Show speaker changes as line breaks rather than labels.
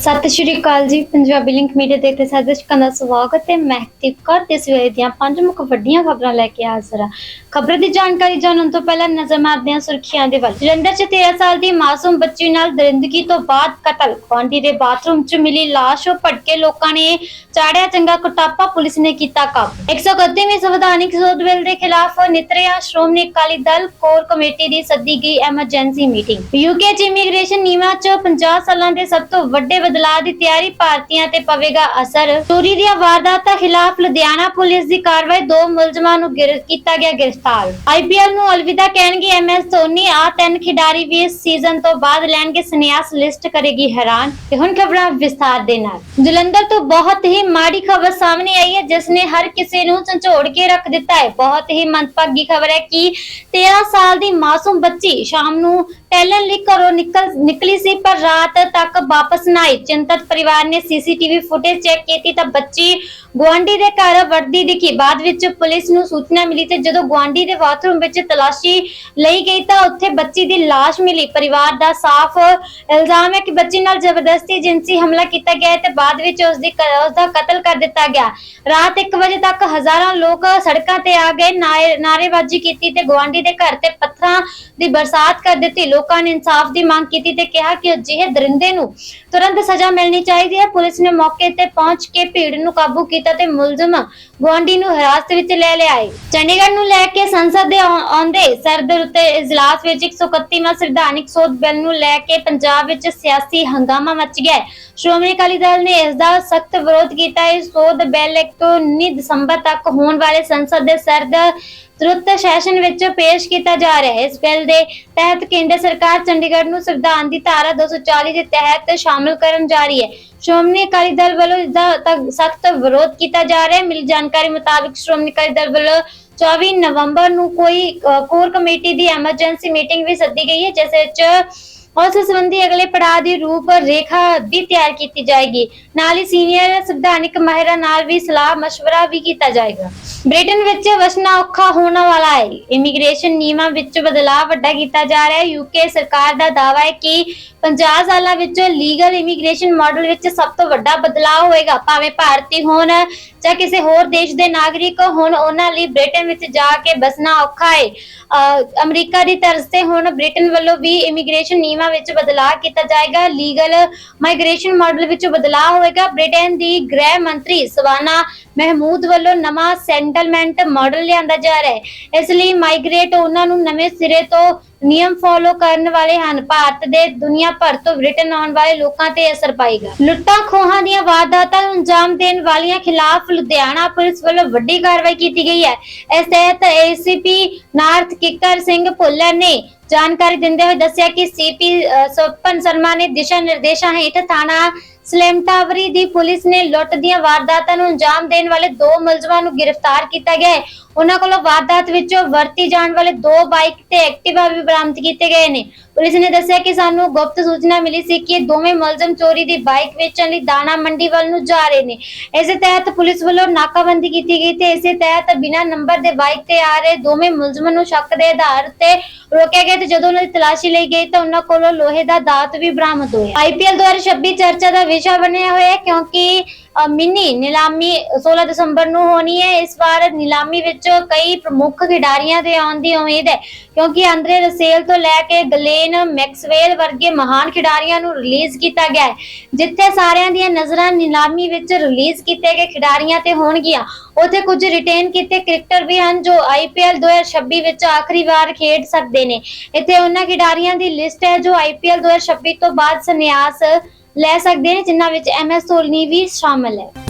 ਸਤਿ ਸ਼੍ਰੀ ਅਕਾਲ ਜੀ, Punjabi link media ਦੇ ਤੇ ਸਾਡੇ ਦਰਸ਼ਕਾਂ ਦਾ ਸਵਾਗਤ ਹੈ। ਮੈਂ ਹਰਦੀਪ ਕੌਰ ਤੇ ਸਵੇਰ ਦੀਆਂ ਪੰਜ ਮੁੱਖ ਵੱਡੀਆਂ ਖਬਰਾਂ ਲੈ ਕੇ ਹਾਜ਼ਰ ਹਾਂ। ਖਬਰ ਦੀ ਜਾਣਕਾਰੀ ਜਾਣਨ ਤੋਂ ਪਹਿਲਾਂ ਨਜ਼ਰ ਮਾਰਦੇ ਹਾਂ ਸੁਰਖੀਆਂ ਦੇ ਵੱਲ। ਜਲੰਧਰ 'ਚ 13 ਸਾਲ ਦੀ ਮਾਸੂਮ ਬੱਚੀ ਨਾਲ ਦਰਿੰਦਗੀ ਤੋਂ ਬਾਅਦ ਕਤਲ। ਗੁਆਂਢੀ ਦੇ ਬਾਥਰੂਮ 'ਚ ਮਿਲੀ ਲਾਸ਼। ਉਹ ਭਟਕੇ ਲੋਕਾਂ ਨੇ ਚਾੜਿਆ ਚੰਗਾ ਕੁਟਾਪਾ। ਪੁਲਿਸ ਨੇ ਕੀਤਾ ਕਾਬੂ 131ਵੀਂ ਸੰਵਿਧਾਨਿਕ ਸੋਧ ਬਿੱਲ ਦੇ ਖਿਲਾਫ ਨਿਤਰਿਆ ਸ਼੍ਰੋਮਣੀ ਅਕਾਲੀ ਦਲ ਕੋਰ ਕਮੇਟੀ ਦੀ ਸੱਦੀ ਗਈ ਐਮਰਜੈਂਸੀ ਮੀਟਿੰਗ। ਯੂਕੇ 'ਚ ਇਮੀਗ੍ਰੇਸ਼ਨ ਨਿਯਮਾਂ 'ਚ 50 ਸਾਲਾਂ ਦੇ ਸਭ ਤੋਂ ਵੱਡੇ ਬਦਲਾਅ ਦੀ ਤਿਆਰੀ ਭਾਰਤੀਆਂ ਤੇ ਪਵੇਗਾ ਅਸਰ। ਚੋਰੀ ਦੀਆਂ ਵਾਰਦਾਤਾਂ ਖਿਲਾਫ ਲੁਧਿਆਣਾ ਪੁਲਿਸ ਦੀ ਕਾਰਵਾਈ ਦੋ ਮੁਲਜ਼ਮਾਂ ਨੂੰ ਗਿਰ- ਕੀਤਾ ਗਿਆ ਗ੍ਰਿਫਤਾਰ। ਆਈਪੀਐਲ ਨੂੰ ਅਲਵਿਦਾ ਕਹਿਣਗੇ ਐਮਐਸ ਧੋਨੀ ਆ, ਤਿੰਨ ਖਿਡਾਰੀ ਵੀ ਇਸ ਸੀਜ਼ਨ ਤੋਂ ਬਾਅਦ ਲੈਣਗੇ ਸੰਨਿਆਸ ਲਿਸਟ ਕਰੇਗੀ ਹੈਰਾਨ। ਤੇ ਹੁਣ ਖਬਰਾਂ ਵਿਸਥਾਰ ਦੇ ਨਾਲ। ਜਲੰਧਰ ਤੋਂ ਬਹੁਤ ਹੀ ਮਾੜੀ ਖਬਰ ਸਾਹਮਣੇ ਆਈ ਹੈ, ਜਿਸ ਨੇ ਹਰ ਕਿਸੇ ਨੂੰ ਝੰਜੋੜ ਕੇ ਰੱਖ ਦਿੱਤਾ ਹੈ। ਬਹੁਤ ਹੀ ਮੰਦਭਾਗੀ ਖਬਰ ਹੈ ਕਿ 13 ਸਾਲ ਦੀ ਮਾਸੂਮ ਬੱਚੀ ਸ਼ਾਮ ਨੂੰ ਟੈਲਨ ਲਈ ਘਰੋਂ ਨਿਕਲ, ਨਿਕਲੀ ਸੀ, ਪਰ ਰਾਤ ਤੱਕ ਵਾਪਸ ਨਾ ਆਈ। ਚਿੰਤਤ ਪਰਿਵਾਰ ਨੇ ਸੀਸੀਟੀਵੀ ਫੁਟੇਜ ਚੈੱਕ ਕੀਤੀ ਤਾਂ ਬੱਚੀ ਗੁਆਂਢੀ ਦੇ ਘਰ ਵੜਦੀ ਦਿਖੀ। ਬਾਅਦ ਵਿੱਚ ਪੁਲਿਸ ਨੂੰ ਸੂਚਨਾ ਮਿਲੀ ਤੇ ਜਦੋਂ ਗੁਆਂਢੀ ਦੇ ਬਾਥਰੂਮ ਵਿੱਚ ਤਲਾਸ਼ੀ ਲਈ ਗਈ ਤਾਂ ਉੱਥੇ ਬੱਚੀ ਦੀ ਲਾਸ਼ ਮਿਲੀ। ਪਰਿਵਾਰ ਦਾ ਸਾਫ਼ ਇਲਜ਼ਾਮ ਹੈ ਕਿ ਬੱਚੀ ਨਾਲ ਜ਼ਬਰਦਸਤੀ ਜਿੰਸੀ ਹਮਲਾ ਕੀਤਾ ਗਿਆ ਤੇ ਬਾਅਦ ਵਿੱਚ ਉਸ ਦੀ ਉਸ ਦਾ ਕਤਲ ਕਰ ਦਿੱਤਾ ਗਿਆ। ਰਾਤ 1 ਵਜੇ ਤੱਕ ਹਜ਼ਾਰਾਂ ਲੋਕ ਸੜਕਾਂ ਤੇ ਆ ਗਏ ਨਾਰੇ- ਨਾਅਰੇਬਾਜ਼ੀ ਕੀਤੀ ਤੇ ਗੁਆਂਢੀ ਦੇ ਘਰ ਤੇ ਪੱਥਰਾਂ ਦੀ ਬਰਸਾਤ ਕਰ ਦਿੱਤੀ। ਲੋਕਾਂ ਨੇ ਇਨਸਾਫ ਦੀ ਮੰਗ ਕੀਤੀ ਤੇ ਕਿਹਾ ਕਿ ਅਜਿਹੇ ਦਰਿੰਦੇ ਨੂੰ ਤੁਰੰਤ ਸਜ਼ਾ ਮਿਲਣੀ ਚਾਹੀਦੀ ਹੈ। ਪੁਲਿਸ ਨੇ ਮੌਕੇ ਤੇ ਪਹੁੰਚ ਕੇ ਭੀੜ ਨੂੰ ਕਾਬੂ ਕੀਤਾ ਤੇ ਮੁਲਜ਼ਮ ਗੁਆਂਢੀ ਨੂੰ ਹਿਰਾਸਤ ਵਿੱਚ ਲੈ ਲਿਆ ਹੈ ਚੰਡੀਗੜ੍ਹ ਨੂੰ ਲੈ ਕੇ ਸੰਸਦ ਦੇ ਆਉ- ਆਉਂਦੇ ਸਰ ਦੇ ਇਜਲਾਸ ਵਿੱਚ 131ਵਾਂ ਸੰਵਿਧਾਨਿਕ ਸੋਧ ਬਿੱਲ ਨੂੰ ਲੈ ਕੇ ਪੰਜਾਬ ਵਿੱਚ ਸਿਆਸੀ ਹੰਗਾਮਾ ਮਚ ਗਿਆ ਹੈ। ਸ਼੍ਰੋਮਣੀ ਅਕਾਲੀ ਦਲ ਨੇ ਇਸ ਦਾ ਸਖਤ ਵਿਰੋਧ ਕੀਤਾ। ਹੈ ਸੋਧ ਬਿੱਲ 19 ਦਸੰਬਰ ਤੱਕ ਹੋਣ ਵਾਲੇ ਸੰਸਦ ਦੇ ਸਰਦ ਤੁਰੰਤ ਸੈਸ਼ਨ ਵਿੱਚ ਪੇਸ਼ ਕੀਤਾ ਜਾ ਰਿਹਾ ਹੈ। ਇਸ ਬਿੱਲ ਦੇ ਤਹਿਤ ਕੇਂਦਰ ਸਰਕਾਰ ਚੰਡੀਗੜ੍ਹ ਨੂੰ ਸੰਵਿਧਾਨ ਦੀ ਧਾਰਾ 240 ਦੇ ਤਹਿਤ ਸ਼ਾਮਲ ਕਰਨ ਜਾ ਰਹੀ ਹੈ। ਸ਼੍ਰੋਮਣੀ ਅਕਾਲੀ ਦਲ ਵੱਲੋਂ ਇਸ ਦਾ ਸਖਤ ਵਿਰੋਧ ਕੀਤਾ ਜਾ ਰਿਹਾ ਹੈ। ਮਿਲੀ ਜਾਣਕਾਰੀ ਮੁਤਾਬਿਕ ਸ਼੍ਰੋਮਣੀ ਅਕਾਲੀ ਦਲ ਵੱਲੋਂ 24 ਨਵੰਬਰ ਨੂੰ ਕੋਈ ਕੋਰ ਕਮੇਟੀ ਦੀ ਐਮਰਜੈਂਸੀ ਮੀਟਿੰਗ ਵੀ ਸੱਦੀ ਗਈ ਹੈ, ਜਿਸ ਵਿੱਚ ਉਸ ਸੰਬੰਧੀ ਅਗਲੇ ਪੜਾਅ ਦੀ ਰੂਪ ਰੇਖਾ ਵੀ ਤਿਆਰ ਕੀਤੀ ਜਾਏਗੀ। ਨਾਲ ਹੀ ਸੀਨੀਅਰ ਸੰਵਿਧਾਨਿਕ ਮਾਹਿਰਾਂ ਨਾਲ ਵੀ ਸਲਾਹ ਮਸ਼ਵਰਾ ਵੀ ਕੀਤਾ ਜਾਏਗਾ। ਬ੍ਰਿਟਨ ਵਿੱਚ ਵਸਣਾ ਔਖਾ ਹੋਣ ਵਾਲਾ ਹੈ। ਇਮੀਗ੍ਰੇਸ਼ਨ ਨਿਯਮਾਂ ਵਿੱਚ ਬਦਲਾਅ ਵੱਡਾ ਕੀਤਾ ਜਾ ਰਿਹਾ ਹੈ। ਯੂਕੇ ਸਰਕਾਰ ਦਾ ਦਾਅਵਾ ਹੈ ਕਿ 50 ਸਾਲਾਂ ਵਿੱਚ ਲੀਗਲ ਇਮੀਗ੍ਰੇਸ਼ਨ ਮਾਡਲ ਵਿੱਚ ਸਭ ਤੋਂ ਵੱਡਾ ਬਦਲਾਅ ਹੋਏਗਾ। ਭਾਵੇਂ ਭਾਰਤੀ ਹੋਣ ਜਾਂ ਕਿਸੇ ਹੋਰ ਦੇਸ਼ ਦੇ ਨਾਗਰਿਕ ਹੋਣ, ਉਹਨਾਂ ਲਈ ਬ੍ਰਿਟਨ ਵਿੱਚ ਜਾ ਕੇ ਬਸਣਾ ਔਖਾ ਹੈ। ਅਹ ਅਮਰੀਕਾ ਦੀ ਤਰਜ਼ ਤੇ ਹੁਣ ਬ੍ਰਿਟਨ ਵੱਲੋਂ ਵੀ ਇਮੀਗ੍ਰੇਸ਼ਨ ਨਿਯਮ ਵਿੱਚ ਬਦਲਾਅ ਕੀਤਾ ਜਾਏਗਾ ਲੀਗਲ ਮਾਈਗ੍ਰੇਸ਼ਨ ਮਾਡਲ ਵਿੱਚ ਬਦਲਾਅ ਹੋਏਗਾ। ਬ੍ਰਿਟੇਨ ਦੀ ਗ੍ਰਹਿ ਮੰਤਰੀ ਸਵਾਨਾ ਮਹਿਮੂਦ ਵੱਲੋਂ ਨਵਾਂ ਸੈਂਟਲਮੈਂਟ ਮਾਡਲ ਲਿਆਂਦਾ ਜਾ ਰਿਹਾ ਹੈ। ਇਸ ਲਈ ਮਾਈਗ੍ਰੇਟ ਉਹਨਾਂ ਨੂੰ ਨਵੇਂ ਸਿਰੇ ਤੋਂ ਨਿਯਮ ਫੋਲੋ ਕਰਨ ਵਾਲੇ ਹਨ। ਭਾਰਤ ਦੇ ਦੁਨੀਆ ਭਰ ਤੋਂ ਬ੍ਰਿਟਨ ਆਉਣ ਵਾਲੇ ਲੋਕਾਂ ਤੇ ਅਸਰ ਪਾਏਗਾ। ਲੁੱਟਾਂ, ਖੋਹਾਂ ਦੀਆਂ ਵਾਰਦਾਤਾਂ ਨੂੰ ਅੰਜਾਮ ਦੇਣ ਵਾਲਿਆਂ ਖਿਲਾਫ ਲੁਧਿਆਣਾ ਪੁਲਿਸ ਵੱਲੋਂ ਵੱਡੀ ਕਾਰਵਾਈ ਕੀਤੀ ਗਈ ਹੈ। ਇਸ ਤਹਿਤ ਏਸੀਪੀ ਨਾਰਥ ਕਿੱਕਰ ਸਿੰਘ ਭੁੱਲਰ ਨੇ ਜਾਣਕਾਰੀ ਦਿੰਦੇ ਹੋਏ ਦੱਸਿਆ ਕਿ ਸੀਪੀ ਸੋਪਨ ਸ਼ਰਮਾ ਨੇ ਦਿਸ਼ਾ ਨਿਰਦੇਸ਼ਾਂ ਹੇਠ ਥਾਣਾ ਸਲੇਮਟਾਵਰੀ ਦੀ ਪੁਲਿਸ ਨੇ ਲੁੱਟ ਦੀਆਂ ਵਾਰਦਾਤਾਂ ਨੂੰ ਅੰਜਾਮ ਦੇਣ ਵਾਲੇ ਦੋ ਮੁਲਜ਼ਮਾਂ ਨੂੰ ਗ੍ਰਿਫਤਾਰ ਕੀਤਾ ਗਿਆ ਹੈ। ਉਹਨਾਂ ਕੋਲੋਂ ਵਾਰਦਾਤ ਵਿੱਚੋਂ ਵਰਤੀ ਜਾਣ ਵਾਲੇ ਦੋ ਬਾਈਕ ਤੇ ਐਕਟਿਵਾ ਵੀ ਬਰਾਮਦ ਕੀਤੇ ਗਏ ਨੇ। ਪੁਲਿਸ ਨੇ ਦੱਸਿਆ ਕਿ ਸਾਨੂੰ ਗੁਪਤ ਸੂਚਨਾ ਮਿਲੀ ਸੀ ਕਿ ਇਹ ਦੋਵੇਂ ਮੁਲਜ਼ਮ ਚੋਰੀ ਦੀ ਬਾਈਕ ਵੇਚਣ ਲਈ ਦਾਣਾ ਮੰਡੀ ਵੱਲ ਨੂੰ ਜਾ ਰਹੇ ਨੇ। ਇਸੇ ਤਹਿਤ ਪੁਲਿਸ ਵੱਲੋਂ ਨਾਕਾਬੰਦੀ ਕੀਤੀ ਗਈ ਤੇ ਇਸੇ ਤਹਿਤ ਬਿਨਾਂ ਨੰਬਰ ਦੇ ਬਾਈਕ ਤੇ ਆ ਰਹੇ ਦੋਵੇਂ ਮੁਲਜ਼ਮਾਂ ਨੂੰ ਸ਼ੱਕ ਦੇ ਆਧਾਰ ਤੇ ਰੋਕਿਆ ਗਿਆ ਤੇ ਜਦੋਂ ਉਹਨਾਂ ਦੀ ਤਲਾਸ਼ੀ ਲਈ ਗਈ ਤਾਂ ਉਹਨਾਂ ਕੋਲੋਂ ਲੋਹੇ ਦਾ ਦਾਤ ਵੀ ਬਰਾਮਦ ਹੋਇਆ। ਆਈਪੀਐਲ 2026 ਚਰਚਾ ਦਾ ਵਿਸ਼ਾ ਬਣਿਆ ਹੋਇਆ ਹੈ ਕਿਉਂਕਿ ਮਿੰਨੀ, ਨਿਲਾਮੀ 16 ਦਸੰਬਰ ਨੂੰ ਹੋਣੀ ਹੈ। ਇਸ ਵਾਰ ਨਿਲਾਮੀ ਵਿੱਚ ਕਈ ਪ੍ਰਮੁੱਖ ਖਿਡਾਰੀਆਂ ਦੇ ਆਉਣ ਦੀ ਉਮੀਦ ਹੈ, ਕਿਉਂਕਿ ਅੰਦਰੇ ਰਸੇਲ ਤੋਂ ਲੈ ਕੇ ਗਲੇਨ ਮੈਕਸਵੈਲ ਵਰਗੇ ਮਹਾਨ ਖਿਡਾਰੀਆਂ ਨੂੰ ਰਿਲੀਜ਼ ਕੀਤਾ ਗਿਆ ਹੈ। ਜਿੱਥੇ ਸਾਰਿਆਂ ਦੀਆਂ ਨਜ਼ਰਾਂ ਨਿਲਾਮੀ ਵਿੱਚ ਰਿਲੀਜ਼ ਕੀਤੇ ਗਏ ਖਿਡਾਰੀਆਂ ਤੇ ਹੋਣਗੀਆਂ। ਉੱਥੇ ਕੁਝ ਰਿਟੇਨ ਕੀਤੇ ਕ੍ਰਿਕਟਰ ਵੀ ਹਨ, ਜੋ ਆਈਪੀਐਲ 2026 ਵਿੱਚ ਆਖਰੀ ਵਾਰ ਖੇਡ ਸਕਦੇ ਨੇ। ਇੱਥੇ ਉਹਨਾਂ ਖਿਡਾਰੀਆਂ ਦੀ ਲਿਸਟ ਹੈ, ਜੋ ਆਈਪੀਐਲ 2026 ਤੋਂ ਬਾਅਦ ਸੰਨਿਆਸ ਲੈ ਸਕਦੇ ਨੇ ਜਿਨ੍ਹਾਂ ਵਿੱਚ ਐਮਐਸ ਧੋਨੀ ਵੀ ਸ਼ਾਮਲ ਹੈ।